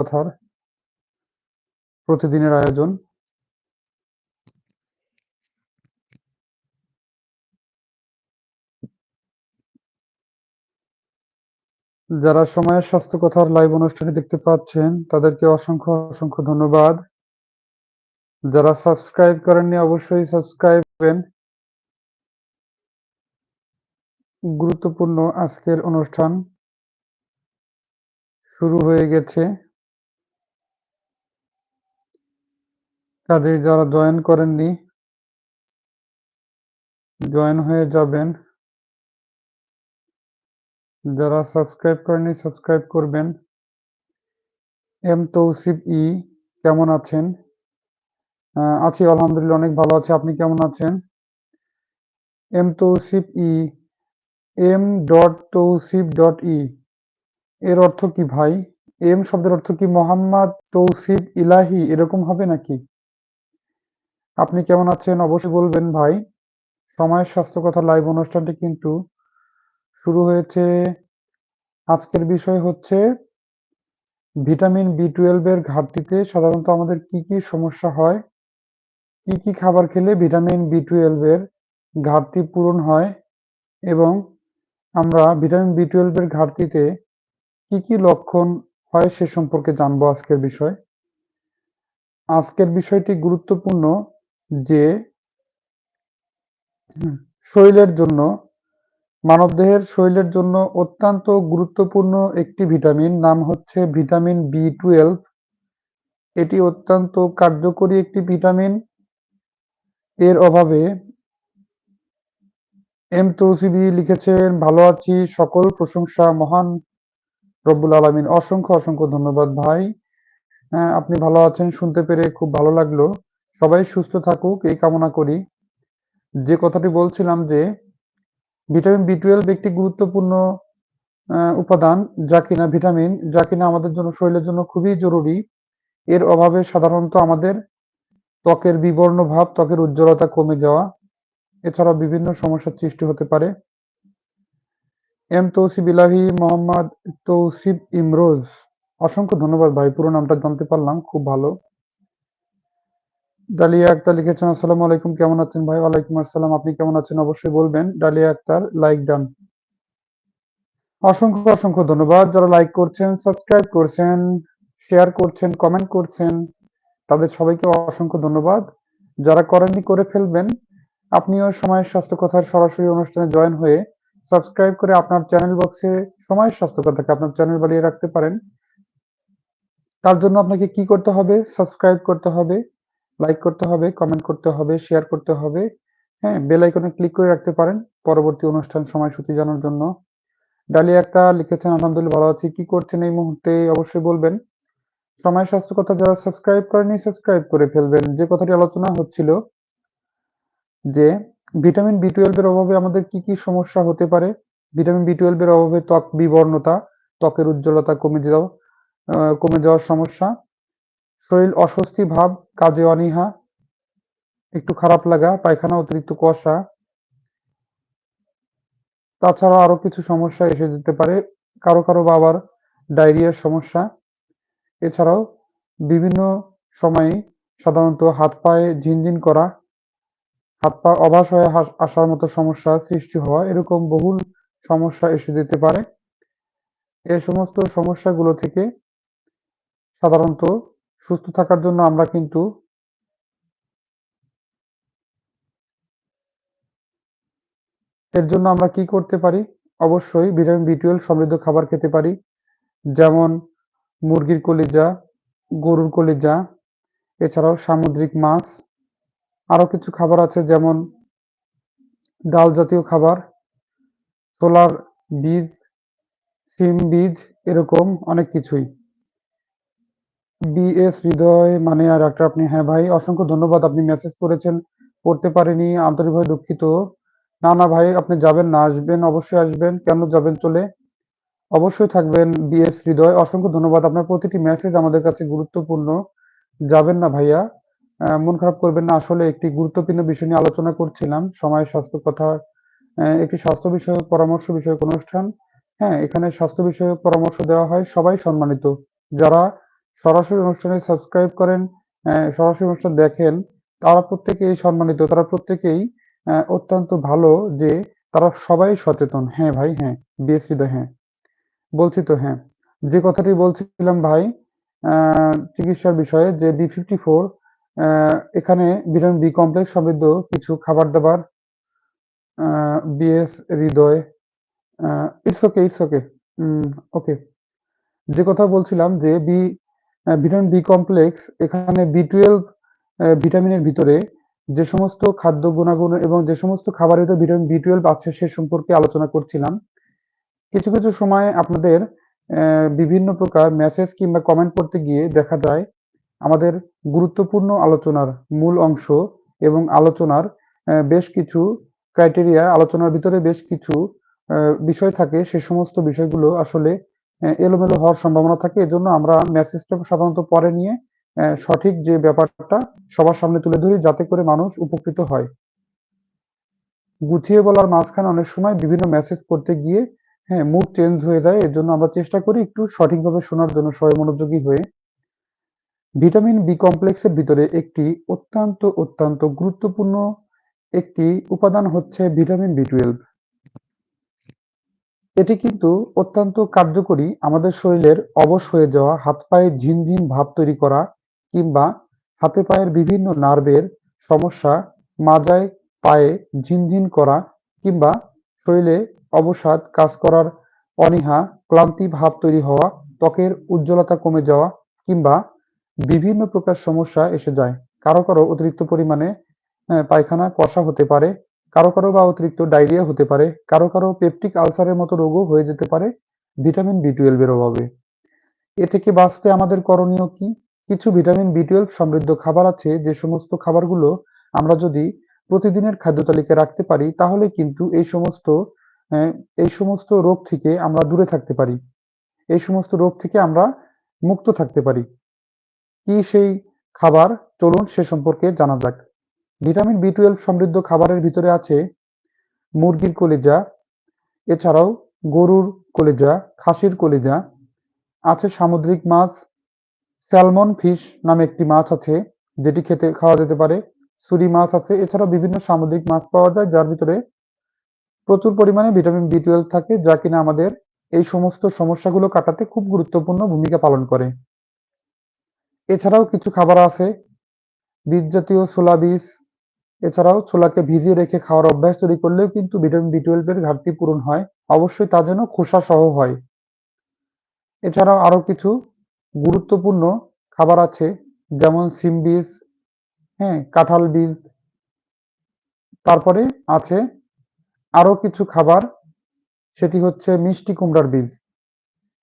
কথার প্রতিদিনের আয়োজন। যারা সময়ের স্বাস্থ্য কথার লাইভ অনুষ্ঠানে দেখতে পাচ্ছেন, তাদেরকে অসংখ্য অসংখ্য ধন্যবাদ। যারা সাবস্ক্রাইব করেননি, অবশ্যই সাবস্ক্রাইব করবেন। গুরুত্বপূর্ণ আজকের অনুষ্ঠান শুরু হয়ে গেছে। কাজেই যারা জয়েন করেননি, জয়েন হয়ে যাবেন। যারা সাবস্ক্রাইব করেননি, সাবস্ক্রাইব করবেন। এম তৌসিফ ই, কেমন আছেন? আছি, আলহামদুলিল্লাহ, অনেক ভালো আছে। আপনি কেমন আছেন? M Tausif E, M dot Tausif dot E, এর অর্থ কি ভাই? এম শব্দের অর্থ কি মোহাম্মদ তৌসিফ ইলাহি, এরকম হবে নাকি? আপনি কেমন আছেন? অবশ্যই বলবেন ভাই। সময়ের স্বাস্থ্য কথা লাইভ অনুষ্ঠানটি কিন্তু শুরু হয়েছে। আজকের বিষয় হচ্ছে ভিটামিন বি টুয়েলভ এর ঘাটতিতে সাধারণত আমাদের কি কি সমস্যা হয়? কি কি খাবার খেলে ভিটামিন বি টুয়েলভ এর ঘাটতি পূরণ হয়? এবং আমরা ভিটামিন বি টুয়েলভ এর ঘাটতিতে কি কি লক্ষণ হয় সে সম্পর্কে জানব আজকের বিষয়। আজকের বিষয়টি গুরুত্বপূর্ণ। যে শরীরের জন্য, মানবদেহের শরীরের জন্য অত্যন্ত গুরুত্বপূর্ণ একটি ভিটামিন, নাম হচ্ছে ভিটামিন বি টুয়েলভ। এটি অত্যন্ত কার্যকরী একটি ভিটামিন। এর অভাবে এম তৌসিবি লিখেছেন, ভালো আছি, সকল প্রশংসা মহান রব্বুল আলমিন। অসংখ্য অসংখ্য ধন্যবাদ ভাই। আপনি ভালো আছেন, শুনতে পেরে খুব ভালো লাগল। সবাই সুস্থ থাকুক, এই কামনা করি। যে কথাটি বলছিলাম যে ভিটামিন বি টুয়েলভ একটি গুরুত্বপূর্ণ উপাদান যা কিনা ভিটামিন যা কিনা আমাদের জন্য শরীরের জন্য খুবই জরুরি। এর অভাবে সাধারণত আমাদের ত্বকের বিবর্ণ ভাব, ত্বকের উজ্জ্বলতা কমে যাওয়া এছাড়া বিভিন্ন সমস্যার সৃষ্টি হতে পারে। এম তৌসিব ইলাহি মোহাম্মদ তৌসিব ইমরোজ। অসংখ্য ধন্যবাদ ভাই, পুরো নামটা জানতে পারলাম, খুব ভালো। ডালিয়া আক্তার লিখেছেন, আসসালামু আলাইকুম, কেমন আছেন ভাই? ওয়ালাইকুম আসসালাম, আপনি কেমন আছেন? অবশ্যই বলবেন, ডালিয়া আক্তার লাইক ডান অসংখ্য অসংখ্য ধন্যবাদ। যারা লাইক করছেন সাবস্ক্রাইব করছেন শেয়ার করছেন কমেন্ট করছেন, তাদের সবাইকে অসংখ্য ধন্যবাদ। যারা করেননি, করে ফেলবেন। আপনিও সময়ের স্বাস্থ্য কথার সরাসরি অনুষ্ঠানে জয়েন হয়ে সাবস্ক্রাইব করে আপনার চ্যানেল বক্সে সময়ের স্বাস্থ্য কথাকে আপনার চ্যানেল বানিয়ে রাখতে পারেন। তার জন্য আপনাকে কি করতে হবে? সাবস্ক্রাইব করতে হবে। লাইক করতে হবে কমেন্ট করতে হবে শেয়ার করতে হবে। হ্যাঁ বেল আইকনে ক্লিক করে রাখতে পারেন পরবর্তী অনুষ্ঠান সময়সূচি জানার জন্য। ডালিয়া একটা লিখেছেন, আলহামদুলিল্লাহ ভালো আছি। কি করছেন এই মুহূর্তে? অবশ্যই বলবেন। সময় স্বাস্থ্য কথা যারা সাবস্ক্রাইব করেনি সাবস্ক্রাইব করে ফেলবেন। যে কথাটি আলোচনা হচ্ছিল যে ভিটামিন বি টুয়েলভ এর অভাবে আমাদের কি কি সমস্যা হতে পারে? ভিটামিন বি টুয়েলভ এর অভাবে ত্বক বিবর্ণতা, ত্বকের উজ্জ্বলতা কমে যাওয়া কমে যাওয়ার সমস্যা। শরীর অস্বস্তি ভাব, কাজে অনীহা, একটু খারাপ লাগা, পায়খানা, অতিরিক্ত কুয়াশা। তাছাড়া আরও কিছু সমস্যা এসে যেতে পারে। কারও কারও বা আবার ডায়রিয়ার সমস্যা। এছাড়াও বিভিন্ন সময়ে সাধারণত হাত পায়ে ঝিনঝিন করা, হাত পা অবাস হয়ে আসার মতো সমস্যা সৃষ্টি হওয়া, এরকম বহুল সমস্যা এসে যেতে পারে। এই সমস্ত সমস্যাগুলো থেকে সাধারণত সুস্থ থাকার জন্য আমরা কিন্তু এর জন্য আমরা কি করতে পারি? অবশ্যই ভিটামিন বি টুয়েলভ সমৃদ্ধ খাবার খেতে পারি। যেমন মুরগির কলিজা, গরুর কলিজা, এছাড়াও সামুদ্রিক মাছ আরও কিছু খাবার আছে যেমন ডাল জাতীয় খাবার, ছোলার বীজ, সিম বীজ, এরকম অনেক কিছুই। বিএস হৃদয় মানে আর একটা আপনি হ্যাঁ ভাই, অসংখ্য ধন্যবাদ আপনি মেসেজ করেছেন পড়তে পারিনি, আন্তরিকভাবে দুঃখিত। না না ভাই, আপনি যাবেন না, আসবেন, অবশ্যই আসবেন, কেন যাবেন চলে? অবশ্যই থাকবেন বিএস হৃদয়। অসংখ্য ধন্যবাদ, আপনার প্রতিটি মেসেজ আমাদের কাছে গুরুত্বপূর্ণ। যাবেন না ভাইয়া মন খারাপ করবেন না, আসলে একটি গুরুত্বপূর্ণ বিষয় নিয়ে আলোচনা করছিলাম সময় স্বাস্থ্য কথা একটি স্বাস্থ্য বিষয়ক, পরামর্শ বিষয়ক অনুষ্ঠান। হ্যাঁ এখানে স্বাস্থ্য বিষয়ক পরামর্শ দেওয়া হয়, সবাই সম্মানিত। যারা সরাসরি অনুষ্ঠানে সাবস্ক্রাইব করেন, সরাসরি অনুষ্ঠান দেখেন, তারা প্রত্যেকেই সম্মানিত। তারা প্রত্যেকেই অত্যন্ত ভালো যে তারা সবাই সচেতন। হ্যাঁ ভাই, হ্যাঁ। বিএস হৃদয়, হ্যাঁ। বলছি তো, হ্যাঁ। যে কথাটি বলছিলাম ভাই, চিকিৎসার বিষয়ে যে B54 অ্যা এখানে ভিটামিন বি কমপ্লেক্স সমৃদ্ধ কিছু খাবার-দাবার আ BS Hriday it's okay, it's okay. Okay. যে কথা বলছিলাম যে বি ভিটামিন বি কমপ্লেক্স এখানে B12 অ্যা ভিটামিনের ভিতরে যে সমস্ত খাদ্য গুণাগুণ এবং যে সমস্ত খাবারের ভিতরে ভিটামিন B12 আছে সে সম্পর্কে আলোচনা করছিলাম। কিছু, কিছু সময় আপনাদের বিভিন্ন প্রকার মেসেজ কিংবা কমেন্ট পড়তে গিয়ে দেখা যায় আমাদের গুরুত্বপূর্ণ আলোচনার মূল অংশ এবং আলোচনার বেশ কিছু ক্রাইটেরিয়া আলোচনার ভিতরে বেশ কিছু বিষয় থাকে সে সমস্ত বিষয়গুলো আসলে এলোমেলো হওয়ার সম্ভাবনা থাকে। এজন্য আমরা মেসেজটা সাধারণত পরে নিয়ে সঠিক যে ব্যাপারটা সবার সামনে তুলে ধরি যাতে করে মানুষ উপকৃত হয়। গুছিয়ে বলার মাঝখানে অনেক সময় বিভিন্ন মেসেজ করতে গিয়ে হ্যাঁ, মুড চেঞ্জ হয়ে যায়। এর জন্য আমরা চেষ্টা করি একটু সঠিকভাবে শোনার জন্য সবাই মনোযোগী হয়ে। ভিটামিন বি কমপ্লেক্সের ভিতরে একটি অত্যন্ত, অত্যন্ত গুরুত্বপূর্ণ একটি উপাদান হচ্ছে ভিটামিন B12 এটি কিন্তু অত্যন্ত কার্যকরী আমাদের শরীরের অবশ হয়ে যাওয়া হাত-পায়ে ঝিনঝিন ভাব তৈরি করা কিংবা হাতে পায়ের বিভিন্ন নার্ভের সমস্যা, মাজায়, পায়ে ঝিনঝিন করা কিংবা শরীরে অবসাদ, কাজ করার অনীহা, ক্লান্তি ভাব তৈরি হওয়া, ত্বকের উজ্জ্বলতা কমে যাওয়া কিংবা বিভিন্ন প্রকার সমস্যা এসে যায়। কারও, কারও অতিরিক্ত পরিমাণে পায়খানা কষা হতে পারে, কারও, কারও বা অতিরিক্ত ডায়রিয়া হতে পারে, কারও, কারও পেপটিক আলসারের মতো রোগও হয়ে যেতে পারে ভিটামিন B12 এর অভাবে। এ থেকে বাঁচতে আমাদের করণীয় কি? কিছু ভিটামিন B12 সমৃদ্ধ খাবার আছে যে সমস্ত খাবারগুলো আমরা যদি প্রতিদিনের খাদ্য তালিকায় রাখতে পারি তাহলে কিন্তু এই সমস্ত এই সমস্ত রোগ থেকে আমরা দূরে থাকতে পারি। এই সমস্ত রোগ থেকে আমরা মুক্ত থাকতে পারি। কি সেই খাবার? চলুন সে সম্পর্কে জানা যাক। ভিটামিন B12 সমৃদ্ধ খাবারের ভিতরে আছে মুরগির কলিজা, এছাড়াও গরুর কলিজা, খাসির কলিজা, আছে সামুদ্রিক মাছ, স্যালমন ফিশ নামে একটি মাছ আছে যেটি খেতে খাওয়া যেতে পারে। ছুরি মাছ আছে। এছাড়াও বিভিন্ন সামুদ্রিক মাছ পাওয়া যায় যার ভিতরে প্রচুর পরিমাণে ভিটামিন B12 থাকে যা কিনা আমাদের এই সমস্ত সমস্যাগুলো কাটাতে খুব গুরুত্বপূর্ণ ভূমিকা পালন করে। এছাড়াও কিছু খাবার আছে বীজ জাতীয় ছোলা বীজ, এছাড়াও ছোলাকে ভিজিয়ে রেখে খাওয়ার অভ্যাস তৈরি করলেও কিন্তু ভিটামিন B12 এর ঘাটতি পূরণ হয়। অবশ্যই তা যেন খোসা সহ হয়। এছাড়াও আরও কিছু গুরুত্বপূর্ণ খাবার আছে যেমন সিম বীজ, হ্যাঁ? কাঁঠাল বীজ। তারপরে আছে আরও কিছু খাবার সেটি হচ্ছে মিষ্টি কুমড়ার বীজ।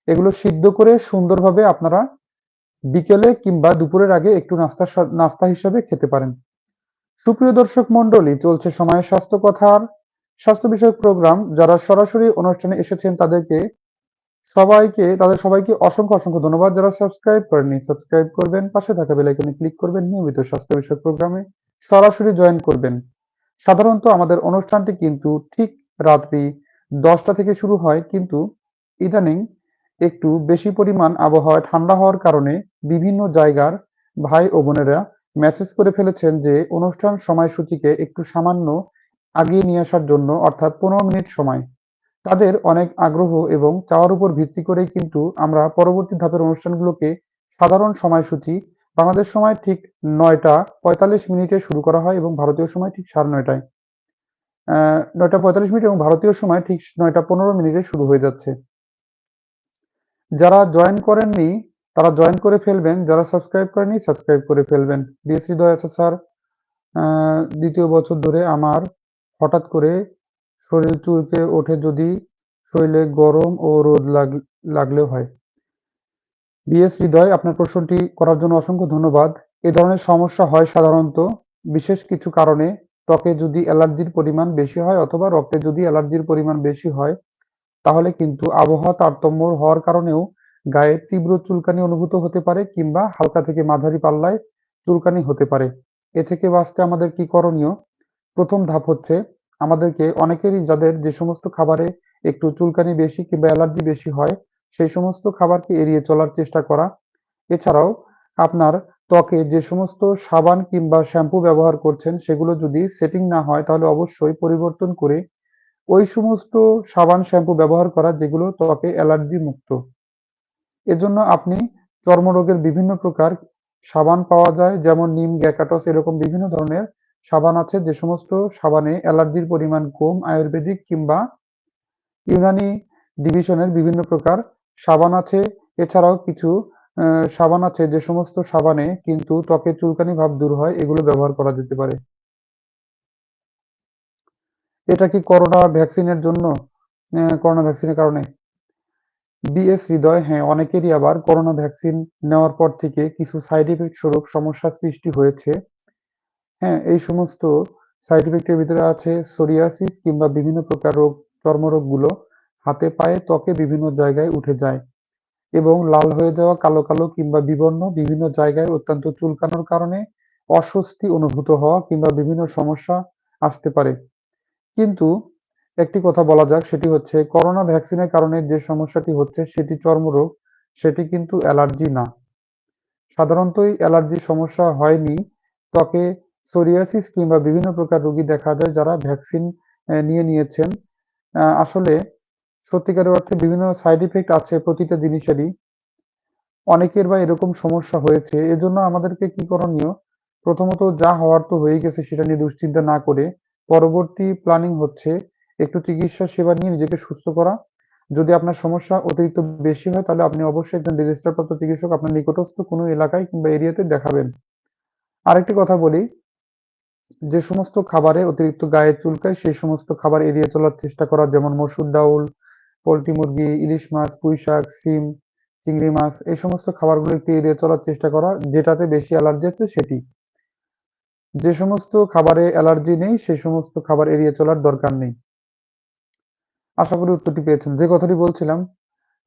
এগুলো সিদ্ধ করে সুন্দরভাবে আপনারা বিকেলে কিংবা দুপুরের আগে একটু নাস্তা নাস্তা হিসাবে খেতে পারেন। সুপ্রিয় দর্শক মণ্ডলী চলছে সময়ের স্বাস্থ্য কথার স্বাস্থ্য বিষয়ক প্রোগ্রাম। যারা সরাসরি অনুষ্ঠানে এসেছেন তাদেরকে সবাইকে তাদের সবাইকে অসংখ্য, অসংখ্য ধন্যবাদ। যারা সাবস্ক্রাইব করেননি সাবস্ক্রাইব করবেন, পাশে থাকা বেল আইকনে ক্লিক করবেন, নিয়মিত স্বাস্থ্য বিষয়ক প্রোগ্রামে সরাসরি জয়েন করবেন। সাধারণত আমাদের অনুষ্ঠানটি কিন্তু ঠিক রাত্রি ১০টা থেকে শুরু হয় কিন্তু ইদানিং একটু বেশি পরিমাণ আবহাওয়া ঠান্ডা হওয়ার কারণে বিভিন্ন জায়গার ভাই ও বোনেরা মেসেজ করে ফেলেছেন যে, অনুষ্ঠান সময়সূচিকে একটু সামান্য আগিয়ে নিয়ে আসার জন্য, অর্থাৎ ১৫ মিনিট সময়। তাদের অনেক আগ্রহ এবং চাওয়ার উপর ভিত্তি করেই কিন্তু আমরা পরবর্তী ধাপের অনুষ্ঠানগুলোকে সাধারণ সময়সূচি, বাংলাদেশ সময় ঠিক ৯টা ৪৫ মিনিটে শুরু করা হয় এবং ভারতীয় সময় ঠিক ৯:৩০ অ্যা ৯টা ৪৫ মিনিট এবং ভারতীয় সময় ঠিক ৯টা ১৫ মিনিটে শুরু হয়ে যাচ্ছে। যারা জয়েন করেননি তারা জয়েন করে ফেলবেন। যারা সাবস্ক্রাইব করেনি সাবস্ক্রাইব করে ফেলবেন। বিএসসি আছে, স্যার ২য় বছর ধরে আমার হঠাৎ করে শরীর চুলকে ওঠে যদি শরীরে গরম ও রোদ লাগ লাগলেও হয়। বিএস হৃদয় আপনার প্রশ্নটি করার জন্য অসংখ্য ধন্যবাদ। এ ধরনের সমস্যা হয় সাধারণত বিশেষ কিছু কারণে, ত্বকে যদি অ্যালার্জির পরিমাণ বেশি হয় অথবা রক্তে যদি অ্যালার্জির পরিমাণ বেশি হয়, তাহলে কিন্তু আবহাওয়া তারতম্য হওয়ার কারণেও গায়ে তীব্র চুলকানি অনুভূত হতে পারে কিংবা হালকা থেকে মাঝারি পাল্লায় চুলকানি হতে পারে। এ থেকে বাঁচতে আমাদের কি করণীয়? প্রথম ধাপ হচ্ছে আমাদেরকে অনেকেরই যাদের যে সমস্ত খাবারে একটু চুলকানি বেশি কিংবা অ্যালার্জি বেশি হয়, সেই সমস্ত খাবারকে এড়িয়ে চলার চেষ্টা করা এছাড়াও আপনার ত্বকে যে সমস্ত সাবান কিংবা শ্যাম্পু ব্যবহার করছেন, সেগুলো যদি সেটিং না হয় তাহলে অবশ্যই পরিবর্তন করে ওই সমস্ত সাবান, শ্যাম্পু ব্যবহার করা যেগুলো ত্বকে অ্যালার্জি মুক্ত এজন্য আপনি চর্মরোগের বিভিন্ন প্রকার সাবান পাওয়া যায়, যেমন নিম, গ্যাকাটস, এরকম বিভিন্ন ধরনের সাবান আছে। যে সমস্ত সাবানে অ্যালার্জির পরিমাণ কম, আয়ুর্বেদিক কিংবা ইউনানি ডিভিশনের বিভিন্ন প্রকার সাবান আছে। এছাড়াও কিছু সাবান আছে, যে সমস্ত সাবানে কিন্তু ত্বকে চুলকানি ভাব দূর হয়, এগুলো ব্যবহার করা যেতে পারে। এটা কি করোনা ভ্যাকসিনের জন্য? করোনা ভ্যাকসিনের কারণে? বিএস হৃদয় হ্যাঁ অনেকেরই আবার করোনা ভ্যাকসিন নেওয়ার পর থেকে কিছু সাইড ইফেক্ট স্বরূপ সমস্যার সৃষ্টি হয়েছে। হ্যাঁ এই সমস্ত সাইড ইফেক্টের ভিতরে আছে সোরিয়াসিস কিংবা বিভিন্ন প্রকার রোগ, চর্মরোগগুলো হাতে পায়ে ত্বকে বিভিন্ন জায়গায় উঠে যায় এবং লাল হয়ে যাওয়া, কালো কালো কিংবা বিবর্ণ বিভিন্ন জায়গায় অত্যন্ত চুলকানোর কারণে অস্বস্তি অনুভূত হওয়া কিংবা বিভিন্ন সমস্যা আসতে পারে। কিন্তু একটি কথা বলা যাক, সেটি হচ্ছে করোনা ভ্যাকসিনের কারণে যে সমস্যাটি হচ্ছে সেটি চর্মরোগ, সেটি কিন্তু অ্যালার্জি না। সাধারণত অ্যালার্জির সমস্যা হয়নি, ত্বকে সোরিয়াসিস কিংবা বিভিন্ন প্রকার রোগী দেখা যায় যারা ভ্যাকসিন নিয়ে নিয়েছেন। আসলে সত্যিকারের অর্থে বিভিন্ন সাইড ইফেক্ট আছে প্রতিটা জিনিসেরই। অনেকের বা এরকম সমস্যা হয়েছে, এজন্য আমাদেরকে কি করণীয়? প্রথমত যা হওয়ার তো হয়ে গেছে সেটা নিয়ে দুশ্চিন্তা না করে, পরবর্তী প্ল্যানিং হচ্ছে একটু চিকিৎসা সেবা নিয়ে নিজেকে সুস্থ করা। যদি আপনার সমস্যা অতিরিক্ত বেশি হয়, তাহলে আপনি অবশ্যই একজন রেজিস্টারপ্রাপ্ত চিকিৎসক আপনার নিকটস্থ কোনো এলাকায় কিংবা এরিয়াতে দেখাবেন। আরেকটি কথা বলি, যে সমস্ত খাবারে অতিরিক্ত গায়ে চুলকায়, সেই সমস্ত খাবার এড়িয়ে চলার চেষ্টা করা, যেমন মসুর ডাউল, পোলট্রি মুরগি, ইলিশ মাছ, পুঁই শাক, সিম, চিংড়ি মাছ, এই সমস্ত খাবারগুলো একটু এড়িয়ে চলার চেষ্টা করা, যেটাতে বেশি অ্যালার্জি আছে সেটি। যে সমস্ত খাবারে অ্যালার্জি নেই সেই সমস্ত খাবার এড়িয়ে চলার দরকার নেই। আশা করি উত্তরটি পেয়েছেন। যে কথাটি বলছিলাম,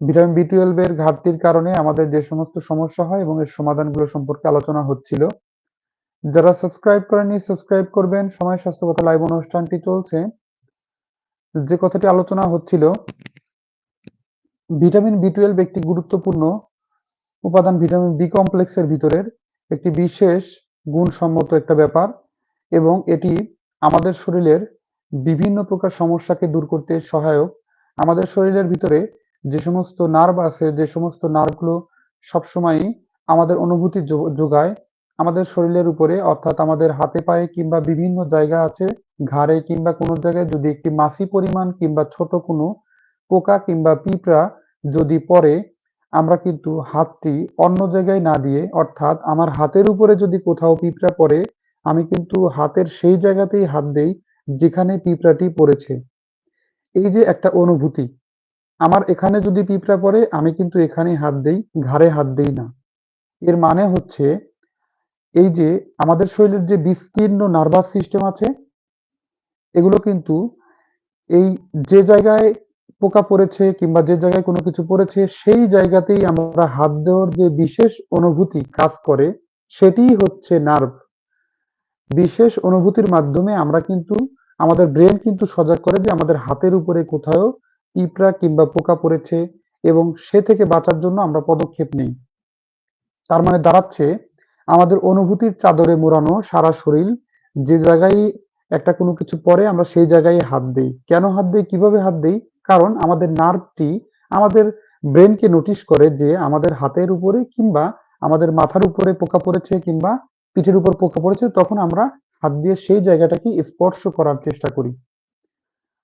ভিটামিন বি টুয়েলভ এর ঘাটতির কারণে আমাদের যে সমস্ত সমস্যা হয় এবং এর সমাধানগুলো সম্পর্কে আলোচনা হচ্ছিল, যারা সাবস্ক্রাইব করেননি সাবস্ক্রাইব করবেন। সময়, স্বাস্থ্য কথা লাইভ অনুষ্ঠানটি চলছে। যে কথাটি আলোচনা হচ্ছিল, ভিটামিন বি টুয়েলভ একটি গুরুত্বপূর্ণ উপাদান ভিটামিন বি কমপ্লেক্সের ভিতরের একটি বিশেষ গুণসম্মত একটা ব্যাপার এবং এটি আমাদের শরীরের বিভিন্ন প্রকার সমস্যাকে দূর করতে সহায়ক। আমাদের শরীরের ভিতরে যে সমস্ত নার্ভ আছে, যে সমস্ত নার্ভগুলো সবসময়ই আমাদের অনুভূতি যোগায়। আমাদের শরীরের উপরে, অর্থাৎ আমাদের হাতে পায়ে কিংবা বিভিন্ন জায়গা আছে, ঘাড়ে কিংবা কোনো জায়গায় যদি একটি মাসি পরিমাণ কিংবা ছোট কোনো পোকা কিংবা পিঁপড়া যদি পড়ে, আমরা কিন্তু হাতটি অন্য জায়গায় না দিয়ে, অর্থাৎ আমার হাতের উপরে যদি কোথাও পিঁপড়া পড়ে, আমি কিন্তু হাতের সেই জায়গাতেই হাত দেই যেখানে পিঁপড়াটি পড়েছে। এই যে একটা অনুভূতি, আমার এখানে যদি পিঁপড়া পড়ে, আমি কিন্তু এখানে হাত দেই, ঘাড়ে হাত দেই না। এর মানে হচ্ছে, এই যে আমাদের শরীরের যে বিস্তীর্ণ নার্ভাস সিস্টেম আছে, এগুলো কিন্তু এই যে জায়গায় পোকা পড়েছে কিংবা যে জায়গায় কোনো কিছু পড়েছে, সেই জায়গাতেই আমরা হাত দেওয়ার যে বিশেষ অনুভূতি কাজ করে, সেটিই হচ্ছে নার্ভ। বিশেষ অনুভূতির মাধ্যমে আমরা কিন্তু আমাদের ব্রেন কিন্তু সজাগ করে যে আমাদের হাতের উপরে কোথাও পিঁপড়া কিংবা পোকা পড়েছে এবং সে থেকে বাঁচার জন্য আমরা পদক্ষেপ নেই। তার মানে দাঁড়াচ্ছে, আমাদের অনুভূতির চাদরে মোড়ানো সারা শরীর, যে জায়গায় একটা কোনো কিছু পরে আমরা সেই জায়গায় হাত দিই। কেন হাত দিই, কীভাবে হাত দিই? কারণ আমাদের নার্ভটি আমাদের ব্রেনকে নোটিশ করে যে আমাদের হাতের উপরে কিংবা আমাদের মাথার উপরে পোকা পড়েছে কিংবা পিঠের উপর পোকা পড়েছে, তখন আমরা হাত দিয়ে সেই জায়গাটাকে স্পর্শ করার চেষ্টা করি।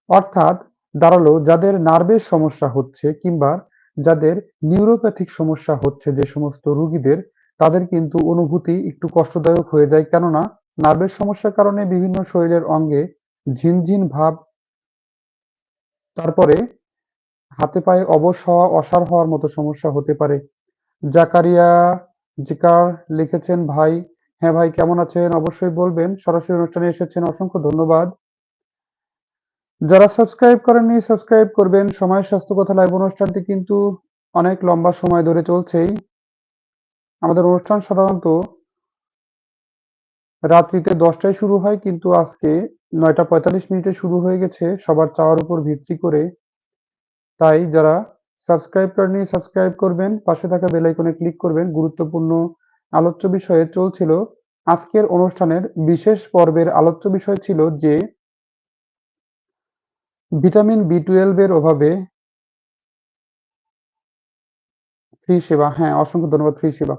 অর্থাৎ দাঁড়াল যাদের নার্ভের সমস্যা হচ্ছে কিংবা যাদের নিউরোপ্যাথিক সমস্যা হচ্ছে যে সমস্ত রুগীদের, তাদের কিন্তু অনুভূতি একটু কষ্টদায়ক হয়ে যায়। কেননা নার্ভের সমস্যার কারণে বিভিন্ন শরীরের অঙ্গে ঝিনঝিন ভাব, তারপরে হাতে পায়ে অবশ হওয়া অসার হওয়ার মতো সমস্যা হতে পারে। জাকারিয়া জিকার লিখেছেন, ভাই হ্যাঁ ভাই, কেমন আছেন? অবশ্যই বলবেন। সরাসরি অনুষ্ঠানে এসেছেন, অসংখ্য ধন্যবাদ। যারা সাবস্ক্রাইব করেননি সাবস্ক্রাইব করবেন। সময় স্বাস্থ্য কথা লাইভ অনুষ্ঠানটি কিন্তু অনেক লম্বা সময় ধরে চলছেই। আমাদের অনুষ্ঠান সাধারণত রাত্রিতে দশটায় শুরু হয়, কিন্তু আজকে নয়টা পঁয়তাল্লিশ মিনিটে শুরু হয়ে গেছে। সবার চাওয়ার উপর ভিত্তি করে। তাই যারা সাবস্ক্রাইব করেননি সাবস্ক্রাইব করবেন। পাশে থাকা বেল আইকনে ক্লিক করবেন। গুরুত্বপূর্ণ আলোচ্য বিষয়ে চলছিল আজকের অনুষ্ঠানের বিশেষ পর্বের আলোচ্য বিষয় ছিল যে ভিটামিন বি টুয়েলভ এর অভাবে ফ্রি সেবা হ্যাঁ অসংখ্য ধন্যবাদ ফ্রি সেবা।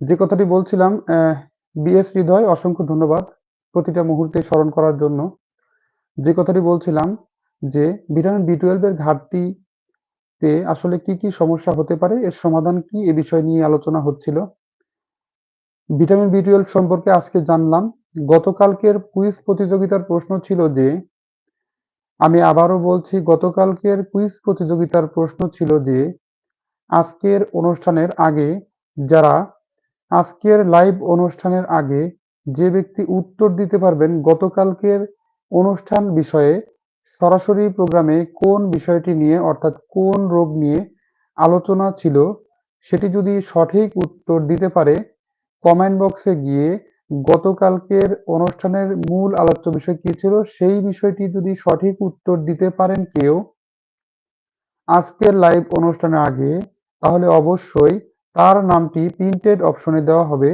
যে কথাটি বলছিলাম বিএস হৃদয়, অসংখ্য ধন্যবাদ প্রতিটা মুহূর্তে স্মরণ করার জন্য। যে কথাটি বলছিলাম যে ভিটামিন বি টুয়েলভ এর ঘাটতিতে আসলে কি কি সমস্যা হতে পারে, এর সমাধান কি এ বিষয় নিয়ে আলোচনা হচ্ছিল ভিটামিন বি টুয়েলভ সম্পর্কে আজকে জানলাম। গতকালকের কুইজ প্রতিযোগিতার প্রশ্ন ছিল যে, আমি আবারও বলছি, গতকালকের কুইজ প্রতিযোগিতার প্রশ্ন ছিল যে, আজকের অনুষ্ঠানের আগে যারা আজকের লাইভ অনুষ্ঠানের আগে যে ব্যক্তি উত্তর দিতে পারবেন, গতকালকের অনুষ্ঠান বিষয়ে সরাসরি প্রোগ্রামে কোন বিষয়টি নিয়ে, অর্থাৎ কোন রোগ নিয়ে আলোচনা ছিল, সেটি যদি সঠিক উত্তর দিতে পারে কমেন্ট বক্সে গিয়ে গতকালকের অনুষ্ঠানের মূল আলোচ্য বিষয় কি ছিল, সেই বিষয়টি যদি সঠিক উত্তর দিতে পারেন কেউ আজকের লাইভ অনুষ্ঠানের আগে, তাহলে অবশ্যই তার নামটি প্রিন্টেড অপশনে দেওয়া হবে।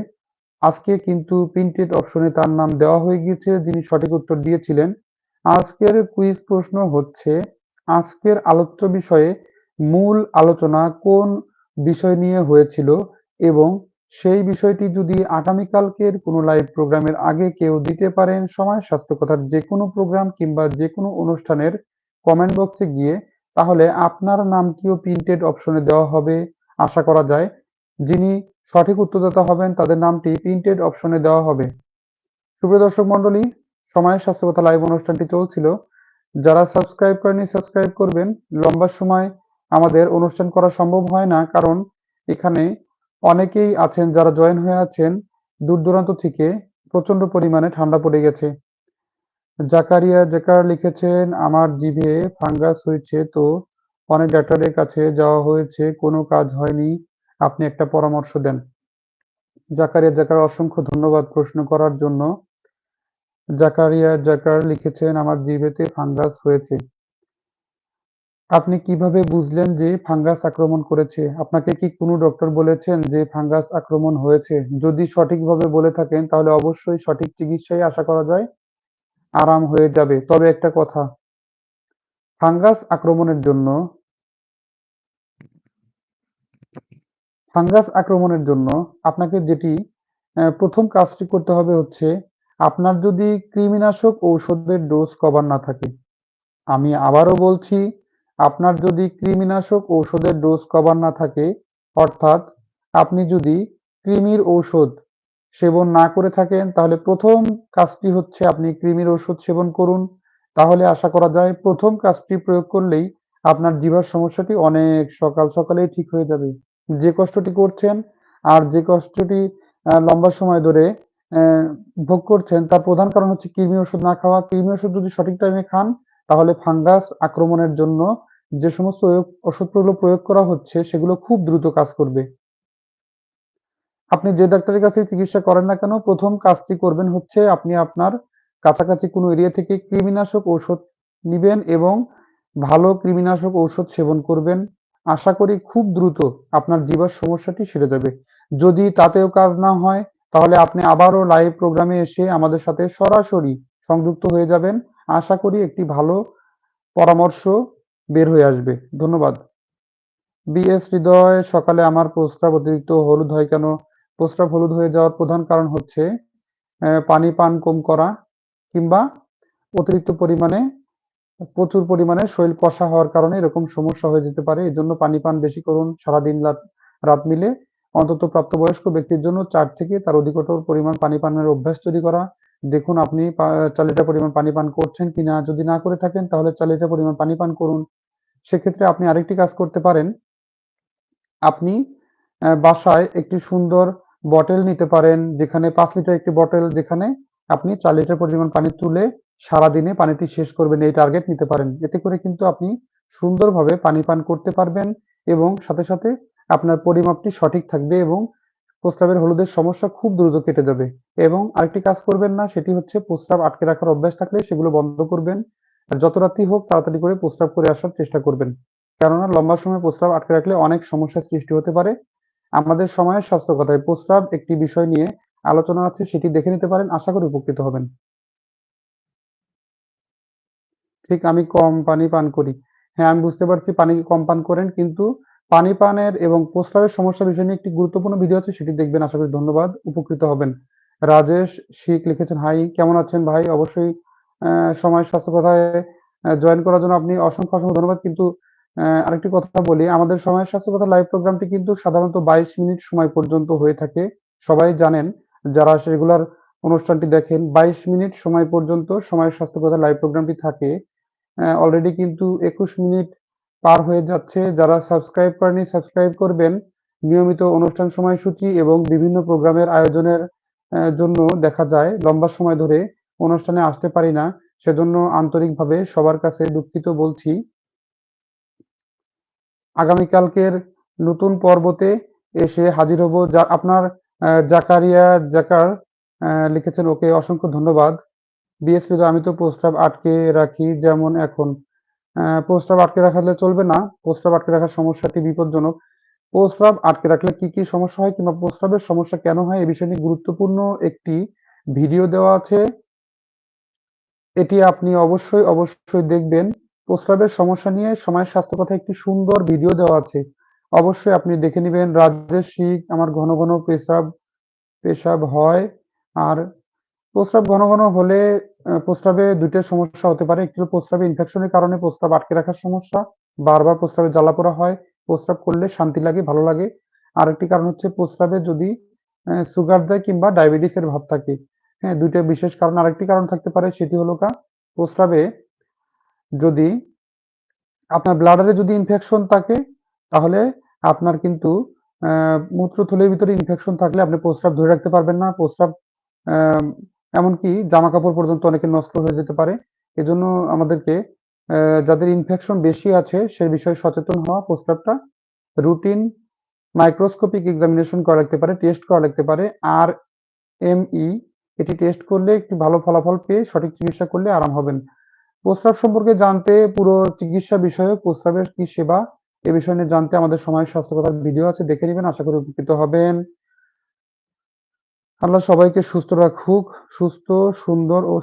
আজকে কিন্তু প্রিন্টেড অপশনে তার নাম দেওয়া হয়ে গিয়েছে, যিনি সঠিক উত্তর দিয়েছিলেন। আজকের কুইজ প্রশ্ন হচ্ছে, আজকের আলোচ্য বিষয়ে মূল আলোচনা কোন বিষয় নিয়ে হয়েছিল এবং সেই বিষয়টি যদি আগামীকালকের কোনো লাইভ প্রোগ্রামের আগে কেউ দিতে পারেন, সময় স্বাস্থ্য কথার যে কোনো প্রোগ্রাম কিংবা যে কোনো অনুষ্ঠানের কমেন্ট বক্সে গিয়ে, তাহলে আপনার নামটিও প্রিন্টেড অপশনে দেওয়া হবে, আশা করা যায়। যিনি সঠিক উত্তরদাতা হবেন, তাদের নামটি প্রিন্টেড অপশনে দেওয়া হবে। সুপ্রিয় দর্শক মন্ডলী সময়ের স্বাস্থ্যকতা লাইভ অনুষ্ঠানটি চলছিল। যারা সাবস্ক্রাইব করেনি সাবস্ক্রাইব করবেন। লম্বা সময় আমাদের অনুষ্ঠান করা সম্ভব হয় না, কারণ এখানে অনেকেই আছেন, যারা জয়েন হয়ে আছেন, দূর দূরান্ত থেকে প্রচণ্ড পরিমাণে ঠান্ডা পড়ে গেছে। জাকারিয়া জাকার লিখেছেন, আমার জিভে ফাঙ্গাস হয়েছে তো অনেক ডাক্তারের কাছে যাওয়া হয়েছে, কোনো কাজ হয়নি, আপনি একটা পরামর্শ দেন। জাকারিয়া জাকার অসংখ্য ধন্যবাদ প্রশ্ন করার জন্য। জাকারিয়া জাকার লিখেছেন, আমার জিভেতে ফাঙ্গাস হয়েছে। আপনি কীভাবে বুঝলেন যে ফাঙ্গাস আক্রমণ করেছে? আপনাকে কি কোনো ডক্টর বলেছেন যে ফাঙ্গাস আক্রমণ হয়েছে? যদি সঠিকভাবে বলে থাকেন, তাহলে অবশ্যই সঠিক চিকিৎসাই আশা করা যায়। আরাম হয়ে যাবে। তবে একটা কথা। ফাঙ্গাস আক্রমণের জন্য ফাঙ্গাস আক্রমণের জন্য আপনাকে যেটি প্রথম কাজটি করতে হবে হচ্ছে, আপনার যদি কৃমিনাশক ঔষধের ডোজ কভার না থাকে, আমি আবারও বলছি আপনার যদি কৃমিনাশক ঔষধের ডোজ কভার না থাকে, অর্থাৎ আপনি যদি কৃমির ঔষধ সেবন না করে থাকেন, তাহলে প্রথম কাজটি হচ্ছে আপনি কৃমির ওষুধ সেবন করুন। তাহলে আশা করা যায় প্রথম কাজটি প্রয়োগ করলেই আপনার জিভার সমস্যাটি অনেক সকাল সকালেই ঠিক হয়ে যাবে। যে কষ্টটি করছেন আর যে কষ্টটি লম্বা সময় ধরে ভোগ করছেন, তার প্রধান কারণ হচ্ছে কৃমি ওষুধ না খাওয়া। কৃমি ওষুধ যদি সঠিক টাইমে খান, তাহলে ফাঙ্গাস আক্রমণের জন্য যে সমস্ত ওষুধগুলো প্রয়োগ করা হচ্ছে, সেগুলো খুব দ্রুত কাজ করবে। আপনি যে ডাক্তারের কাছে চিকিৎসা করেন না কেন, প্রথম কাজটি করবেন হচ্ছে আপনি আপনার কাছাকাছি কোনো এরিয়া থেকে কৃমিনাশক ঔষধ নিবেন এবং ভালো কৃমিনাশক ঔষধ সেবন করবেন। আশা করি খুব দ্রুত আপনার জীবার সমস্যাটি সেরে যাবে। যদি তাতেও কাজ না হয়, তাহলে আপনি আবারও লাইভ প্রোগ্রামে এসে আমাদের সাথে সরাসরি সংযুক্ত হয়ে যাবেন। আশা করি একটি ভালো পরামর্শ বের হয়ে আসবে। ধন্যবাদ। বিএস হৃদয়, সকালে আমার প্রস্রাব অতিরিক্ত হলুদ হয় কেন? প্রস্রাব হলুদ হয়ে যাওয়ার প্রধান কারণ হচ্ছে পানি পান কম করা কিংবা অতিরিক্ত পরিমাণে, প্রচুর পরিমাণে শরীর কষা হওয়ার কারণে এরকম সমস্যা হয়ে যেতে পারে। এজন্য পানি পান বেশি করুন। সারাদিন রাত মিলে অন্তত প্রাপ্তবয়স্ক ব্যক্তির জন্য চার থেকে তার অধিকতর পরিমাণ পানি পানের অভ্যাস তৈরি করা। দেখুন আপনি চার লিটার পরিমাণ পানি পান করছেন কিনা। যদি না করে থাকেন তাহলে চার লিটার পরিমাণ পানি পান করুন। সেক্ষেত্রে আপনি আরেকটি কাজ করতে পারেন। আপনি বাসায় একটি সুন্দর বটেল নিতে পারেন, যেখানে পাঁচ লিটার একটি বটেল যেখানে আপনি চার লিটার পরিমাণ পানি তুলে সারাদিনে পানিটি শেষ করবেন, এই টার্গেট নিতে পারেন। এতে করে কিন্তু আপনি সুন্দরভাবে পানি পান করতে পারবেন এবং সাথে সাথে আপনার পরিমাপটি সঠিক থাকবে এবং প্রস্রাবের হলুদের সমস্যা খুব দ্রুত কেটে যাবে। এবং আরেকটি কাজ করবেন না, সেটি হচ্ছে প্রস্রাব আটকে রাখার অভ্যাস থাকলে সেগুলো বন্ধ করবেন। যত রাত্রি হোক তাড়াতাড়ি করে প্রস্রাব করে আসার চেষ্টা করবেন কেননা লম্বা সময় প্রস্রাব আটকে রাখলে অনেক সমস্যার সৃষ্টি হতে পারে। আমাদের সময়ের স্বাস্থ্য কথায় প্রস্রাব একটি বিষয় নিয়ে আলোচনা আছে সেটি দেখে নিতে পারেন। আশা করি উপকৃত হবেন। ঠিক আমি কম পানি পান করি। হ্যাঁ, আমি বুঝতে পারছি পানি কম পান করেন কিন্তু পানি পানের এবং প্রস্রাবের সমস্যা বিষয় নিয়ে একটি গুরুত্বপূর্ণ ভিডিও আছে সেটি দেখবেন আশা করি ধন্যবাদ। উপকৃত হবেন। রাজেশ শিখ লিখেছেন, হাই কেমন আছেন ভাই? অবশ্যই সময় স্বাস্থ্য কথায় জয়েন করার জন্য আপনি অসংখ্য, অসংখ্য ধন্যবাদ। কিন্তু আরেকটি কথা বলি, আমাদের সময় স্বাস্থ্য কথা লাইভ প্রোগ্রামটি কিন্তু সাধারণত ২২ মিনিট সময় পর্যন্ত হয়ে থাকে। সবাই জানেন যারা রেগুলার অনুষ্ঠানটি দেখেন ২২ মিনিট সময় পর্যন্ত সময় স্বাস্থ্য কথা লাইভ প্রোগ্রামটি থাকে। অলরেডি কিন্তু ২১ মিনিট পার হয়ে যাচ্ছে। যারা সাবস্ক্রাইব করেনি সাবস্ক্রাইব করবেন। নিয়মিত অনুষ্ঠান সময়সূচি এবং বিভিন্ন প্রোগ্রামের আয়োজনের জন্য দেখা যায় লম্বা সময় ধরে অনুষ্ঠানে আসতে পারি না। সেজন্য আন্তরিকভাবে সবার কাছে দুঃখিত বলছি। আগামীকালকের নতুন পর্বতে এসে হাজির হব। যা আপনার জাকারিয়া জাকার লিখেছেন ওকে অসংখ্য ধন্যবাদ। বিএসপি তো আমি তো প্রস্রাব আটকে রাখি যেমন এখন। অ্যা প্রস্রাব আটকে রাখলে চলবে না। প্রস্রাব আটকে রাখার সমস্যাটি বিপজ্জনক। প্রস্রাব আটকে রাখলে কি, কি সমস্যা হয় কিংবা প্রস্রাবের সমস্যা কেন হয় এ বিষয়ে গুরুত্বপূর্ণ একটি ভিডিও দেওয়া আছে। এটি আপনি অবশ্যই, অবশ্যই দেখবেন। প্রস্রাবের সমস্যা নিয়ে সময় স্বাস্থ্য কথায় একটি সুন্দর ভিডিও দেওয়া আছে। অবশ্যই আপনি দেখে নেবেন রাজেশ শিখ আমার ঘন, ঘন পেশাব পেশাব হয়। আর প্রস্রাব ঘন, ঘন হলে প্রস্রাবে ২ টা সমস্যা হতে পারে। একটি প্রস্রাবে ইনফেকশনের কারণে প্রস্রাব আটকে রাখার সমস্যা। বারবার প্রস্রাবে জ্বালা-পোড়া হয়। প্রস্রাব করলে শান্তি লাগে, ভালো লাগে। আরেকটি কারণ হচ্ছে প্রস্রাবে যদি সুগার দেয় কিংবা ডায়াবেটিসের ভাব থাকে। হ্যাঁ, দুইটা বিশেষ কারণ। আরেকটি কারণ থাকতে পারে সেটি হলো কা প্রস্রাবে যদি আপনার ব্লাডারে যদি ইনফেকশন থাকে তাহলে আপনার কিন্তু মূত্রথলির ভিতরে ইনফেকশন থাকলে আপনি প্রস্রাব ধরে রাখতে পারবেন না। প্রস্রাব এমনকি জামাকাপড় পর্যন্ত অনেকে নষ্ট হয়ে যেতে পারে। এজন্য আমাদেরকে যাদের ইনফেকশন বেশি আছে সে বিষয়ে সচেতন হওয়া, প্রস্রাবটা রুটিন মাইক্রোস্কোপিক এক্সামিনেশন করা লাগতে পারে, টেস্ট করা লাগতে পারে। আরএমই এটি টেস্ট করলে একটি ভালো ফলাফল পেয়ে সঠিক চিকিৎসা করলে আরাম হবেন। প্রস্রাব সম্পর্কে জানতে পুরো চিকিৎসা বিষয়ক প্রস্রাবের কি সেবা এ বিষয় নিয়ে জানতে আমাদের সময় স্বাস্থ্য কথার ভিডিও আছে দেখে নিবেন। আশা করি উপকৃত হবেন। আল্লাহ সবাইকে সুস্থ রাখুক। সুস্থ, সুন্দর ও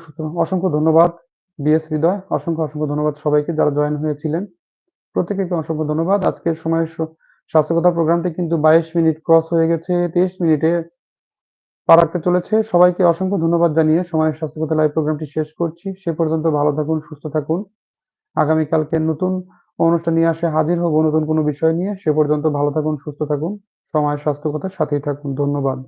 অসংখ্য ধন্যবাদ বিএস হৃদয়। অসংখ্য, অসংখ্য ধন্যবাদ সবাইকে যারা জয়েন হয়েছিলেন। প্রত্যেককে অসংখ্য ধন্যবাদ। আজকের সময় স স্বাস্থ্য কথা প্রোগ্রামটি কিন্তু ২২ মিনিট ক্রস হয়ে গেছে। ২৩ মিনিটে পা রাখতে চলেছে। সবাইকে অসংখ্য ধন্যবাদ জানিয়ে সময়ের স্বাস্থ্যকতা লাইভ প্রোগ্রামটি শেষ করছি। সে পর্যন্ত ভালো থাকুন, সুস্থ থাকুন। আগামীকালকে নতুন অনুষ্ঠান নিয়ে আসে হাজির হব নতুন কোনো বিষয় নিয়ে। সে পর্যন্ত ভালো থাকুন, সুস্থ থাকুন। সময় স্বাস্থ্যকতার সাথেই থাকুন। ধন্যবাদ।